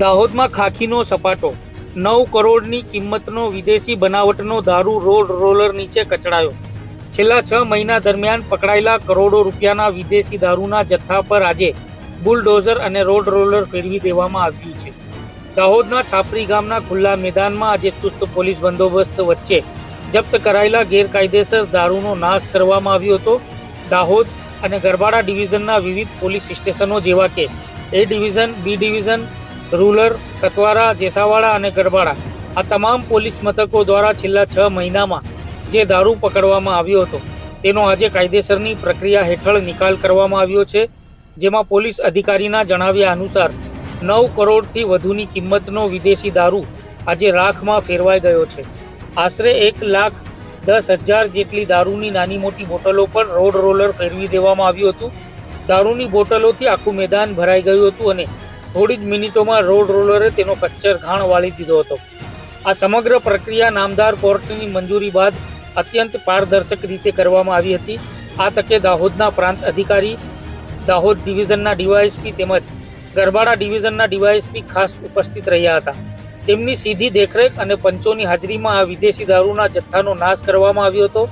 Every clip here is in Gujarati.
દાહોદમાં ખાખીનો સપાટો. નવ કરોડની કિંમતનો વિદેશી બનાવટનો દારૂ રોડ રોલર નીચે કચડાયો. છેલ્લા છ મહિના દરમિયાન પકડાયેલા કરોડો રૂપિયાના વિદેશી દારૂના જથ્થા પર આજે બુલડોઝર અને રોડ રોલર ફેરવી દેવામાં આવ્યું છે. દાહોદના છાપરી ગામના ખુલ્લા મેદાનમાં આજે ચુસ્ત પોલીસ બંદોબસ્ત વચ્ચે જપ્ત કરાયેલા ગેરકાયદેસર દારૂનો નાશ કરવામાં આવ્યો હતો. દાહોદ અને ગરબાડા ડિવિઝનના વિવિધ પોલીસ સ્ટેશનો જેવા કે A division, B division rural, Katwara, Jesawada અને ગરબાડા. આ તમામ પોલીસ મથકો દ્વારા છેલ્લા છ મહિનામાં જે દારૂ પકડવામાં આવ્યો હતો, તેનો આજે કાયદેસરની પ્રક્રિયા હેઠળ નિકાલ કરવામાં આવ્યો છે, જેમાં પોલીસ અધિકારીના જણાવ્યા અનુસાર, નવ કરોડથી વધુની કિંમતનો વિદેશી દારૂ આજે રાખમાં ફેરવાઈ ગયો છે. આશરે એક લાખ દસ હજાર જેટલી દારૂની નાની મોટી બોટલો પર રોડ રોલર ફેરવી દેવામાં આવ્યું હતું. દારૂની બોટલોથી આખું મેદાન ભરાઈ ગયું હતું અને થોડી જ મિનિટોમાં રોડ રોલરે તેનો કચ્છર ઘાણ વાળી દીધો હતો. આ સમગ્ર પ્રક્રિયા નામદાર કોર્ટની મંજૂરી બાદ અત્યંત પારદર્શક રીતે કરવામાં આવી હતી. આ તકે દાહોદના પ્રાંત અધિકારી, દાહોદ ડિવિઝનના ડીવાયએસપી તેમજ ગરબાડા ડિવિઝનના ડીવાયએસપી ખાસ ઉપસ્થિત રહ્યા હતા. તેમની સીધી દેખરેખ અને પંચોની હાજરીમાં આ વિદેશી દારૂના જથ્થાનો નાશ કરવામાં આવ્યો હતો.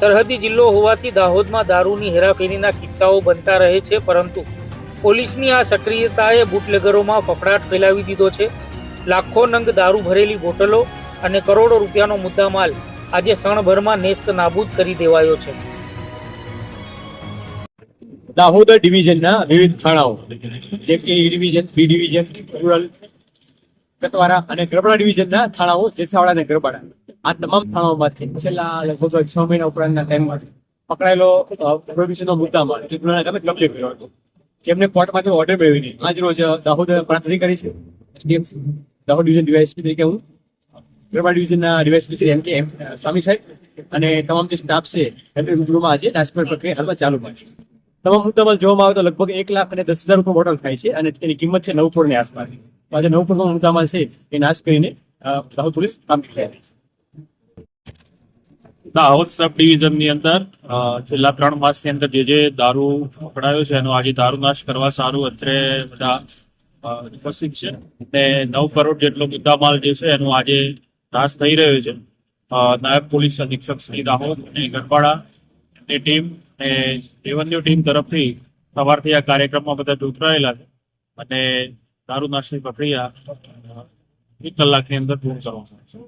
સરહદી જિલ્લો હોવાથી દાહોદમાં દારૂની હેરાફેરીના કિસ્સાઓ બનતા રહે છે, પરંતુ પોલીસની આ સક્રિયતાએ બુટલેગરોમાં ફફડાટ ફેલાવી દીધો છે. લાખો નંગ દારૂ ભરેલી બોટલો અને કરોડો રૂપિયાનો મુદ્દામાલ આજે સણભરમાં નેસ્ત નાબૂદ કરી દેવાયો છે. દાહોદ ડિવિઝનના વિવિધ થાણાઓ, જેમ કે A division, B division, rural, Katwara અને ગરબડા ડિવિઝનના થાણાઓ જેસાવાડા અને ગરબાડા. આ તમામ થાણાઓમાંથી છેલ્લા લગભગ છ મહિના ઉપરાંતના ટાઈમમાં પકડાયેલો પ્રોડ્યુસરનો મુદ્દામાં જે ગુનાના કબજે કર્યો હતો. જેમને કોર્ટમાંથી ઓર્ડર મેળવીને આજ રોજ દાહોદ પ્રાંત અધિકારી છે. દાહોદ ડિવિઝન ડીવાયએસપી તરીકે હું. Garba ડિવિઝનના DYSP Shri M K, M Swami સાહેબ. અને તમામ જે સ્ટાફ છે, એમની રૂબરૂમાં આજે રાજકોટ પ્રક્રિયા હાલમાં ચાલુ છે. તમામ મુદ્દામાં જોવામાં આવે તો લગભગ એક લાખ અને દસ હજાર રૂપિયા બોટલ થાય છે અને તેની કિંમત છે નવ કરોડની આસપાસ આજે નવ કરોડનો મુદ્દામાં છે એ નાશ કરીને દાહોદ પોલીસ કામ કરી રહી છે. દાહોદ સબ ડિવિઝનની અંદર છેલ્લા ત્રણ માસની અંદર જે જે દારૂ પકડાયો છે, એનો આજે દારૂ નાશ કરવા સારું અત્રે બધા ઉપસ્થિત છે. ને નવ કરોડ જેટલો મુદ્દામાલ જે છે, એનો આજે નાશ થઈ રહ્યો છે. નાયબ પોલીસ અધિક્ષક શ્રી દાહોદ અને ગરબાડા ની ટીમ અને રેવન્યુ ટીમ તરફથી સવારથી આ કાર્યક્રમમાં બધા જોતરાયેલા છે. અને દારૂ નાશની પ્રક્રિયા એક કલાકની અંદર પૂર્ણ કરવામાં આવશે